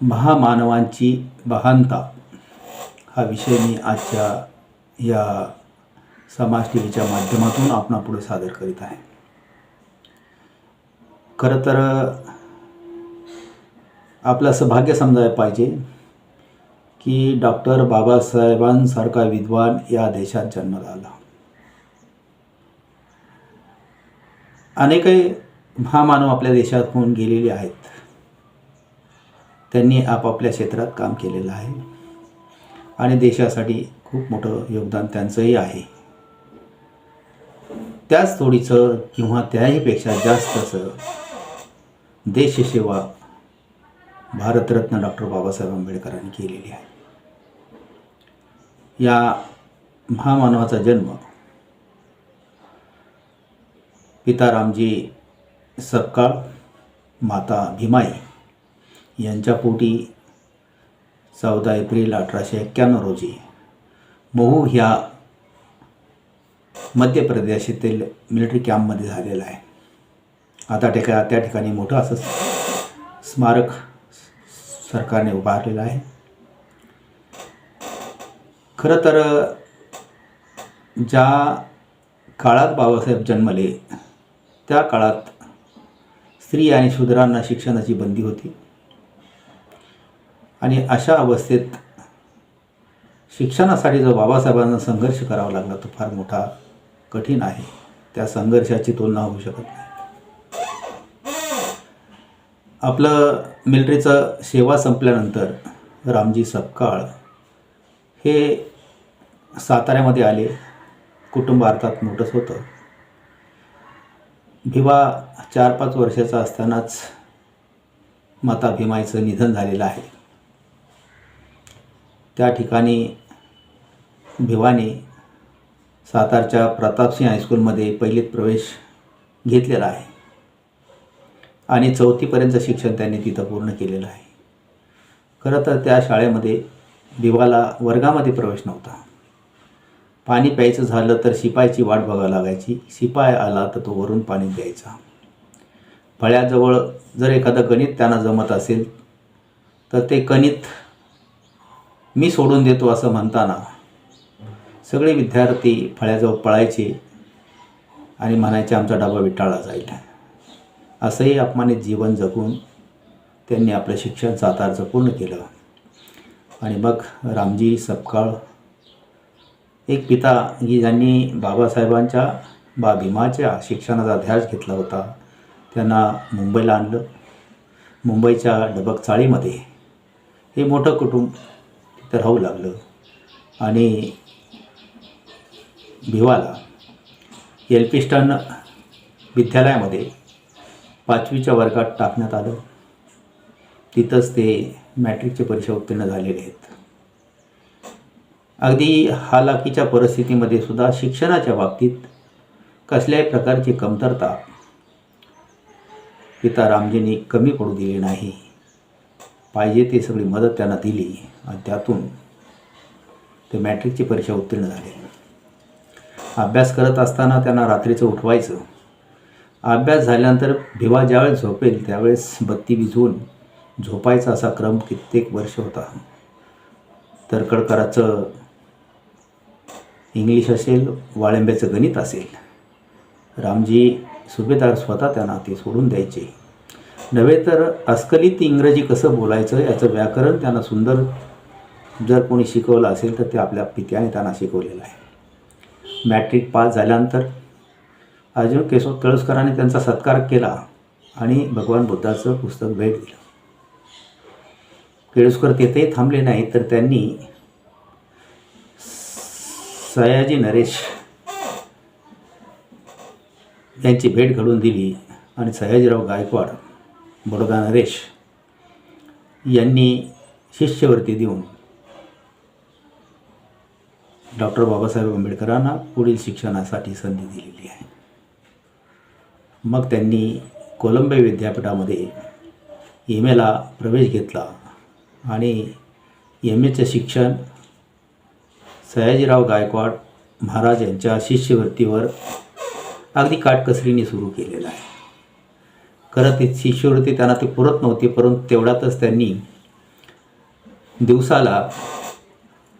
महामानवांची महानता हा विषय मी आजच्या या समाज टी व्हीच्या माध्यमातून आपणापुढे सादर करीत आहे. खरं तर आपलं असं भाग्य समजायला पाहिजे की डॉक्टर बाबासाहेबांसारखा विद्वान या देशात जन्माला आला. अनेकही महामानव आपल्या देशात होऊन गेलेले आहेत. त्यांनी आपापल्या क्षेत्रात काम केलेलं आहे. आणि देशासाठी खूप मोठं योगदान त्यांचंही आहे. त्याच थोडीचं किंवा त्याहीपेक्षा जास्तचं देशसेवा भारतरत्न डॉक्टर बाबासाहेब आंबेडकरांनी केलेली आहे. या महामानवाचा जन्म पिता रामजी सपकाळ माता भीमाई यांच्या पोटी चौदा एप्रिल अठराशे एक्क्याण्णव रोजी महू ह्या मध्य प्रदेशातील मिलिटरी कॅम्पमध्ये झालेला आहे. आता ठिका त्या ठिकाणी मोठं असं स्मारक सरकारने उभारलेलं आहे. खरं तर ज्या काळात बाबासाहेब जन्मले त्या काळात स्त्री आणि शूद्रांना शिक्षणाची बंदी होती. आणि अशा अवस्थेत शिक्षणासाठी जो बाबासाहेबांना संघर्ष करावा लागला तो फार मोठा कठीण आहे. त्या संघर्षाची तुलना होऊ शकत नाही. आपलं मिलिटरीचं सेवा संपल्यानंतर रामजी सपकाळ हे साताऱ्यामध्ये आले. कुटुंब अर्थात मोठंच होतं. भिवा चार पाच वर्षाचा असतानाच माता भीमाईचं निधन झालेलं आहे. त्या ठिकाणी भिवाने सातारच्या प्रतापसिंह हायस्कूलमध्ये पहिलीत प्रवेश घेतलेला आहे. आणि चौथीपर्यंत शिक्षण त्यांनी तिथं पूर्ण केलेलं आहे. खरं तर त्या शाळेमध्ये भिवाला वर्गामध्ये प्रवेश नव्हता. पाणी प्यायचं झालं तर शिपायची वाट बघावी लागायची. शिपाय आला तर तो वरून पाणी द्यायचा फळ्याजवळ जर एखादं गणित त्यांना जमत असेल तर ते गणित मी सोडून देतो असं म्हणताना सगळे विद्यार्थी फळ्याजवळ पळायचे आणि म्हणायचे आमचा डबा विटाळला जाईल. असंही अपमानित जीवन जगून त्यांनी आपलं शिक्षण सातारचं पूर्ण केलं. आणि मग रामजी सपकाळ एक पिता की ज्यांनी बाबासाहेबांच्या बा भीमाच्या शिक्षणाचा ध्यास घेतला होता त्यांना मुंबईला आणलं. मुंबईच्या डबक चाळीमध्ये हे मोठं कुटुंब राहू लागलं. आणि भिवाला एल पी स्टन विद्यालयामध्ये पाचवीच्या वर्गात टाकण्यात आलं. तिथंच ते मॅट्रिकची परीक्षा उत्तीर्ण झालेले आहेत. अगदी हालाकीच्या परिस्थितीमध्ये सुद्धा शिक्षणाच्या बाबतीत कसल्याही प्रकारची कमतरता पिता रामजींनी कमी पडू दिली नाही. पाहिजे ती सगळी मदत त्यांना दिली आणि त्यातून ते मॅट्रिकची परीक्षा उत्तीर्ण झाले. अभ्यास करत असताना त्यांना रात्रीचं उठवायचं. अभ्यास झाल्यानंतर भिवा ज्यावेळेस झोपेल त्यावेळेस बत्ती विझवून झोपायचा असा क्रम कित्येक वर्ष होता. तरकडकराचं इंग्लिश असेल वाळंब्याचं गणित असेल. रामजी सुभेदार स्वतः त्यांना ते सोडून द्यायचे. नव्हे तर अस्खलित इंग्रजी कसं बोलायचं याचं व्याकरण त्यांना सुंदर जर कोणी शिकवलं असेल तर ते आपल्या पित्याने त्यांना शिकवलेलं आहे. मॅट्रिक पास झाल्यानंतर अर्जुन केशव तळसकरांनी त्यांचा सत्कार केला आणि भगवान बुद्धाचं पुस्तक भेट दिलं. केळुसकर तेथेही थांबले नाही तर त्यांनी सयाजी नरेश यांची भेट घडून दिली आणि सयाजीराव गायकवाड बडोदा नरेश यांनी शिष्यवृत्ती देऊन डॉक्टर बाबासाहेब आंबेडकरांना पुढील शिक्षणासाठी संधी दिलेली आहे. मग त्यांनी कोलंबे विद्यापीठामध्ये एम एला प्रवेश घेतला आणि एम एचं शिक्षण सयाजीराव गायकवाड महाराज यांच्या शिष्यवृत्तीवर अगदी काटकसरीने सुरू केलेलं आहे. खरं ती शिष्यवृत्ती त्यांना ती पुरत नव्हती परंतु तेवढ्यातच त्यांनी दिवसाला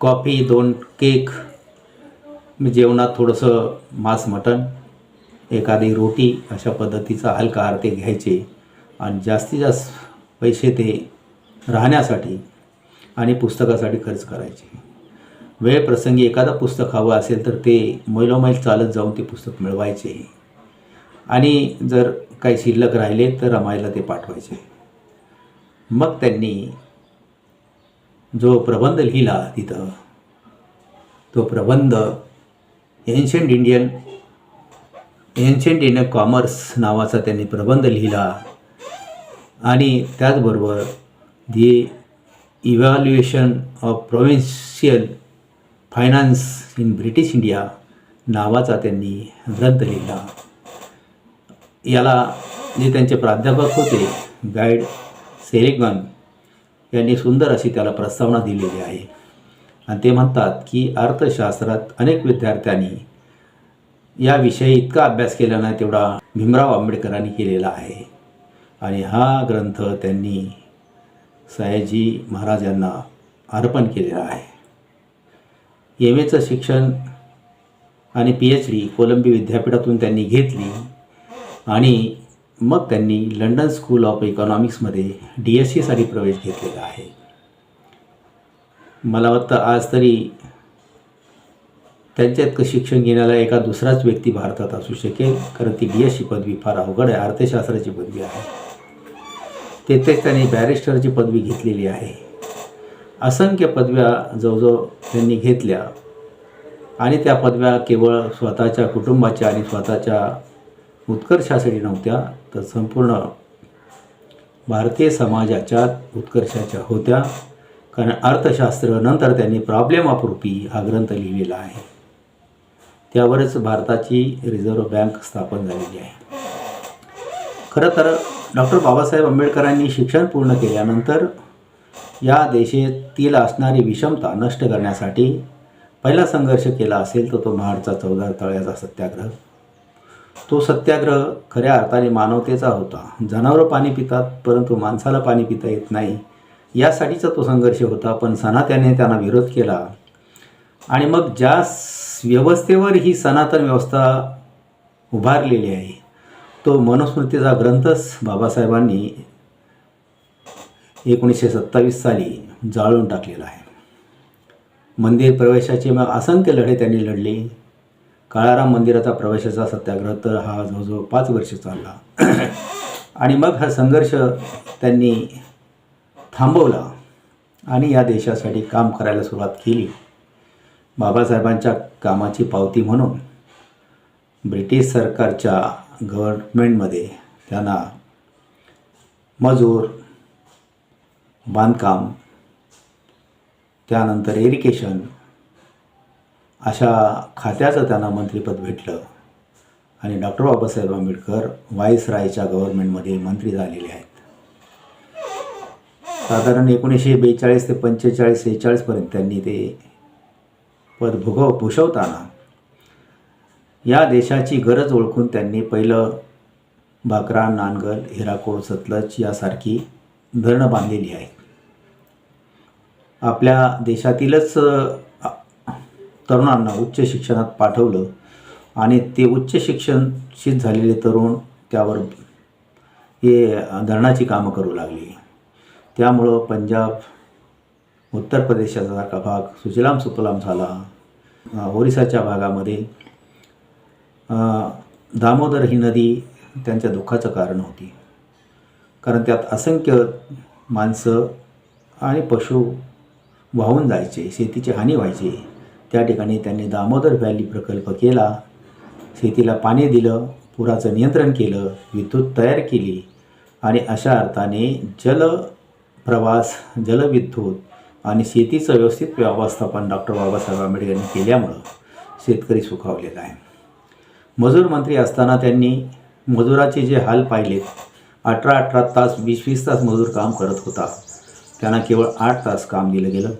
कॉफी दोन केक जेवणात थोडंसं मांस मटण एखादी रोटी अशा पद्धतीचा हलका आहार ते घ्यायचे आणि जास्तीत जास्त पैसे ते राहण्यासाठी आणि पुस्तकासाठी खर्च करायचे. वेळ प्रसंगी एखादं पुस्तक हवं असेल तर ते मैलोमैल चालत जाऊन ते पुस्तक मिळवायचे. आणि जर काही शिल्लक राहिले तर रमायला ते पाठवायचे. मग त्यांनी जो प्रबंध लिहिला तिथं तो प्रबंध ancient Indian ancient Indian commerce नावाचा त्यांनी प्रबंध लिहिला आणि त्याचबरोबर the evaluation of provincial finance in British India नावाचा त्यांनी ग्रंथ लिहिला. याला जे त्यांचे प्राध्यापक होते गाईड सेरेगन यांनी सुंदर अशी त्याला प्रस्तावना दिलेली आहे. आणि ते म्हणतात की अर्थशास्त्रात अनेक विद्यार्थ्यांनी याविषयी इतका अभ्यास केला नाही तेवढा भीमराव आंबेडकरांनी केलेला आहे. आणि हा ग्रंथ त्यांनी सयाजी महाराज यांना अर्पण केलेला आहे. एम एचं शिक्षण आणि पी एच डी कोलंबी विद्यापीठातून त्यांनी घेतली. आणि मग त्यांनी लंडन स्कूल ऑफ इकॉनॉमिक्समध्ये डी एस सीसाठी प्रवेश घेतलेला आहे. मला वाटतं आज तरी त्यांच्या इतकं शिक्षण घेण्याला एका दुसराच व्यक्ती भारतात असू शकेल कारण ती डी एस सी पदवी फार अवघड आहे अर्थशास्त्राची पदवी आहे. तेथेच त्यांनी बॅरिस्टरची पदवी घेतलेली आहे. असंख्य पदव्या जवळजवळ त्यांनी घेतल्या. आणि त्या पदव्या केवळ स्वतःच्या कुटुंबाच्या आणि स्वतःच्या उत्कर्षासाठी नव्हत्या तर संपूर्ण भारतीय समाजाच्या उत्कर्षाच्या होत्या. कारण अर्थशास्त्र नंतर त्यांनी प्रॉब्लेम ऑफ रुपी हा ग्रंथ लिहिलेला आहे. त्यावरच भारताची रिझर्व्ह बँक स्थापन झालेली आहे. खरं तर डॉक्टर बाबासाहेब आंबेडकरांनी शिक्षण पूर्ण केल्यानंतर या देशातील असणारी विषमता नष्ट करण्यासाठी पहिला संघर्ष केला असेल तर तो महाडचा चौदा तळ्याचा सत्याग्रह. तो सत्याग्रह खऱ्या अर्थाने मानवतेचा होता. जनावरं पाणी पितात परंतु माणसाला पाणी पिता येत नाही. यासाठीचा तो संघर्ष होता पण सनात्याने त्यांना विरोध केला. आणि मग ज्या व्यवस्थेवर ही सनातन व्यवस्था उभारलेली आहे तो मनुस्मृतीचा ग्रंथच बाबासाहेबांनी एकोणीसशे सत्तावीस साली जाळून टाकलेला आहे. मंदिर प्रवेशाचे मग असंख्य लढे त्यांनी लढले. काळाराम मंदिराचा प्रवेशाचा सत्याग्रह तर हा जवळजवळ पाच वर्ष चालला. आणि मग हा संघर्ष त्यांनी थांबवला आणि या देशासाठी काम करायला सुरुवात केली. बाबासाहेबांच्या कामाची पावती म्हणून ब्रिटिश सरकारच्या गव्हर्मेंटमध्ये त्यांना मजूर बांधकाम त्यानंतर इरिगेशन अशा खात्याचं त्यांना मंत्रिपद भेटलं. आणि डॉक्टर बाबासाहेब आंबेडकर व्हाईसरायच्या गव्हर्नमेंटमध्ये मंत्री झालेले आहेत. साधारण एकोणीसशे बेचाळीस ते पंचेचाळीस सेहेचाळीसपर्यंत त्यांनी ते पद भुगव भूषवताना या देशाची गरज ओळखून त्यांनी पहिलं भाकरा नानगल हिराकोड सतलज यासारखी धरणं बांधलेली आहेत. आपल्या देशातीलच तरुणांना उच्च शिक्षणात पाठवलं आणि ते उच्च शिक्षणशीत झालेले तरुण त्यावर हे धरणाची कामं करू लागली. त्यामुळं पंजाब उत्तर प्रदेशासारखा भाग सुजलाम सुफलाम झाला. ओरिसाच्या भागामध्ये दामोदर ही नदी त्यांच्या दुःखाचं कारण होती. कारण त्यात असंख्य माणसं आणि पशु वाहून जायचे शेतीची हानी व्हायची. त्या ठिकाणी त्यांनी दामोदर व्हॅली प्रकल्प केला. शेतीला पाणी दिलं पुराचं नियंत्रण केलं विद्युत तयार केली आणि अशा अर्थाने जल प्रवास जलविद्युत आणि शेतीचं व्यवस्थित व्यवस्थापन डॉक्टर बाबासाहेब आंबेडकरांनी केल्यामुळं शेतकरी सुखावलेला आहे. मजूर मंत्री असताना त्यांनी मजुराचे जे हाल पाहिलेत अठरा अठरा तास वीस वीस तास मजूर काम करत होता. त्यांना केवळ आठ तास काम दिलं गेलं.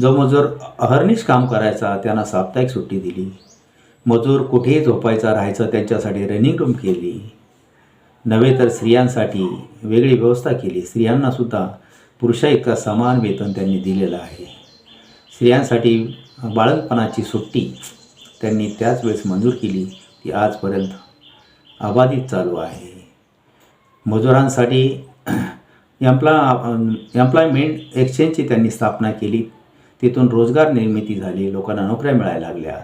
जो मजूर अहर्निश काम करायचा त्यांना साप्ताहिक सुट्टी दिली. मजूर कुठेही झोपायचा राहायचं त्यांच्यासाठी रनिंग रूम केली. नव्हे तर स्त्रियांसाठी वेगळी व्यवस्था केली. स्त्रियांनासुद्धा पुरुषा इतका समान वेतन त्यांनी दिलेलं आहे. स्त्रियांसाठी बाळंतपणाची सुट्टी त्यांनी त्याच वेळेस मंजूर केली ती आजपर्यंत अबाधित चालू आहे. मजुरांसाठी एम्प्लॉ एम्प्लॉयमेंट एक्सचेंजची त्यांनी स्थापना केली. तिथून रोजगार निर्मिती झाली लोकांना नोकऱ्या मिळायला लागल्या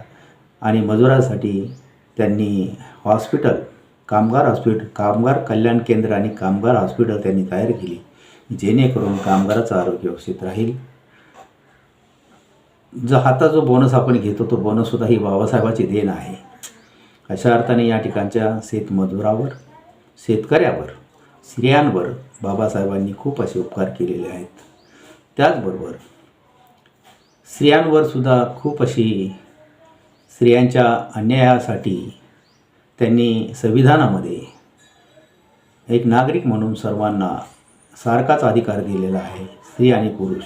आणि मजुरांसाठी त्यांनी हॉस्पिटल कामगार हॉस्पिटल कामगार कल्याण केंद्र आणि कामगार हॉस्पिटल त्यांनी तयार केली जेणेकरून कामगाराचं आरोग्य व्यवस्थित राहील. जो हाता जो बोनस आपण घेतो तो बोनससुद्धा ही बाबासाहेबाची देण आहे. अशा अर्थाने या ठिकाणच्या शेतमजुरावर शेतकऱ्यावर स्त्रियांवर बाबासाहेबांनी खूप असे उपकार केलेले आहेत. त्याचबरोबर स्त्रियांवर सुद्धा खूप अशी स्त्रियांच्या अन्यायासाठी त्यांनी संविधानामध्ये एक नागरिक म्हणून सर्वांना सारखाच अधिकार दिलेला आहे स्त्री आणि पुरुष.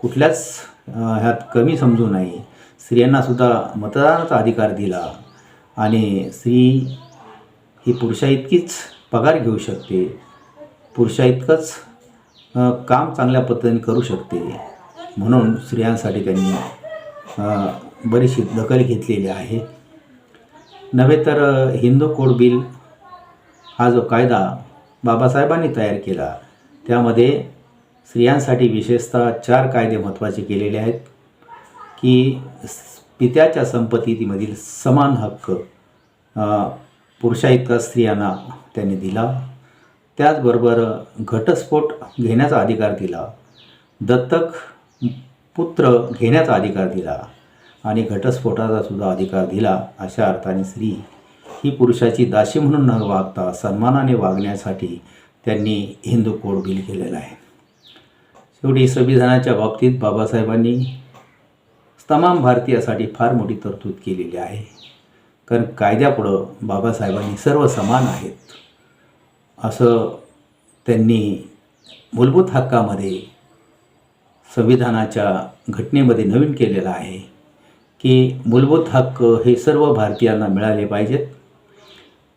कुठल्याच ह्यात कमी समजू नये. स्त्रियांनासुद्धा मतदानाचा अधिकार दिला आणि स्त्री ही पुरुषा इतकीच पगार घेऊ शकते पुरुषा इतकंच काम चांगल्या पद्धतीने करू शकते. म्हणून स्त्रियांसाठी त्यांनी बरीचशी दखल घेतलेली आहे. नव्हे तर हिंदू कोड बिल हा जो कायदा बाबासाहेबांनी तयार केला त्यामध्ये स्त्रियांसाठी विशेषतः चार कायदे महत्त्वाचे केलेले आहेत की पित्याच्या संपत्तीमधील समान हक्क अ, पुरुषा इतका स्त्रियांना त्यांनी दिला. त्याचबरोबर घटस्फोट घेण्याचा अधिकार दिला. दत्तक पुत्र घेण्याचा अधिकार दिला आणि घटस्फोटाचा सुद्धा अधिकार दिला अशा अर्थाने स्त्री ही पुरुषाची दाशी म्हणून न वागता सन्मानाने वागण्यासाठी त्यांनी हिंदू कोड बिल केलेला आहे. शेवटी संविधानाच्या बाबतीत बाबासाहेबांनी तमाम भारतीयासाठी फार मोठी तरतूद केलेली आहे. कारण कायद्यापुढं बाबासाहेबांनी सर्व समान आहेत. असं त्यांनी मूलभूत हक्कामध्ये संविधानाच्या घटनेमध्ये नवीन केलेला आहे की मूलभूत हक्क हे सर्व भारतीयांना मिळाले पाहिजेत.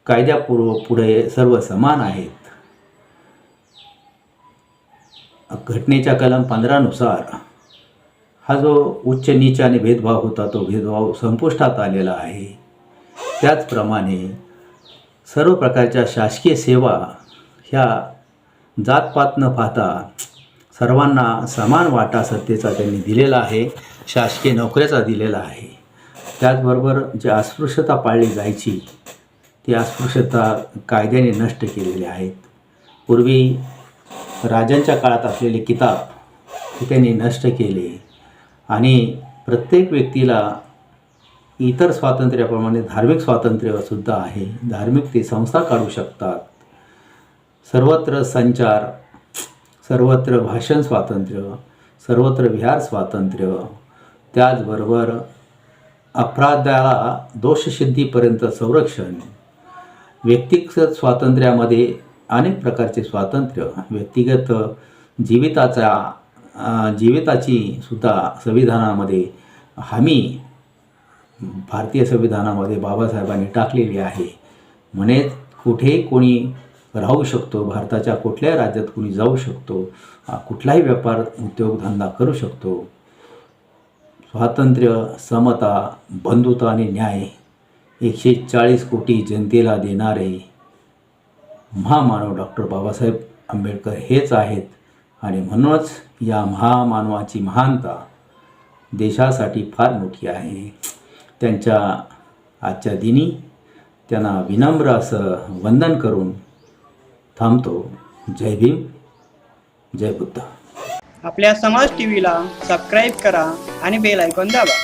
कायद्यापूर्व पुढे सर्व समान आहेत. घटनेच्या कलम पंधरानुसार हा जो उच्च नीच आणि भेदभाव होता तो भेदभाव संपुष्टात आलेला आहे. त्याचप्रमाणे सर्व प्रकारच्या शासकीय सेवा ह्या जातपात न पाहता सर्वांना समान वाटा सत्तेचा त्यांनी दिलेला आहे शासकीय नोकऱ्याचा दिलेला आहे. त्याचबरोबर जी अस्पृश्यता पाळली जायची ती अस्पृश्यता कायद्याने नष्ट केलेली आहेत. पूर्वी राजांच्या काळात असलेले किताब हे त्यांनी नष्ट केले आणि प्रत्येक व्यक्तीला इतर स्वातंत्र्याप्रमाणे धार्मिक स्वातंत्र्यसुद्धा आहे. धार्मिक ते संस्था काढू शकतात. सर्वत्र संचार सर्वत्र भाषण स्वातंत्र्य सर्वत्र विहार स्वातंत्र्य त्याचबरोबर अपराधाला दोषसिद्धीपर्यंत संरक्षण व्यक्तिगत स्वातंत्र्यामध्ये अनेक प्रकारचे स्वातंत्र्य व्यक्तिगत जीविताचा जीविताची सुद्धा संविधानामध्ये हमी भारतीय संविधानामध्ये बाबासाहेबांनी टाकलेली आहे. म्हणे कुठेही कोणी राहू शकतो भारताच्या कुठल्याही राज्यात कुणी जाऊ शकतो कुठलाही व्यापार उद्योगधंदा करू शकतो. स्वातंत्र्य समता बंधुता आणि न्याय एकशे चाळीस कोटी जनतेला देणारे महामानव डॉक्टर बाबासाहेब आंबेडकर हेच आहेत आणि म्हणूनच या महामानवाची महानता देशासाठी फार मोठी आहे. त्यांच्या आजच्या दिनी त्यांना विनम्र असं वंदन करून थांबतो जय भीम जय बुद्ध. आपल्या समाज टीव्हीला सबस्क्राईब करा आणि बेल ऐकून दाबा.